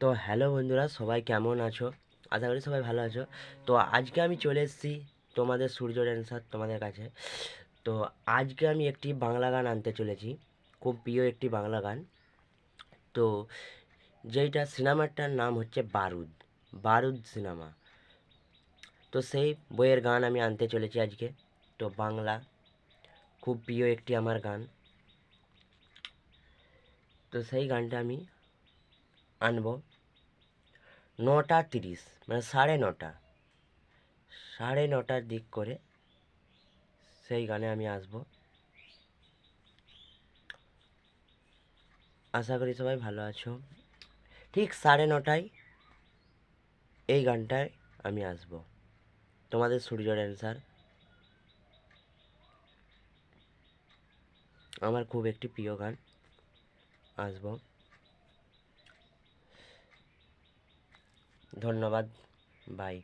তো হ্যালো বন্ধুরা, সবাই কেমন আছো? আশা করি সবাই ভালো আছো। তো আজকে আমি চলে এসেছি তোমাদের সূর্য ড্যান্সার তোমাদের কাছে। তো আজকে আমি একটি বাংলা গান আনতে চলেছি, খুব প্রিয় একটি বাংলা গান। তো যেইটা সিনেমাটার নাম হচ্ছে বারুদ বারুদ সিনেমা। তো সেই বইয়ের গান আমি আনতে চলেছি আজকে। তো বাংলা, খুব প্রিয় একটি আমার গান। তো সেই গানটা আমি আনব। নটা তিরিশ মানে সাড়ে নটা। সাড়ে নটার দিক করে সেই গানে আমি আসব। আশা করি সবাই ভালো আছো। ঠিক সাড়ে নটায় এই গানটায় আমি আসব। তোমাদের সূর্য ড্যান্সার আমার খুব একটি প্রিয় গান। আসব। ধন্যবাদ বাই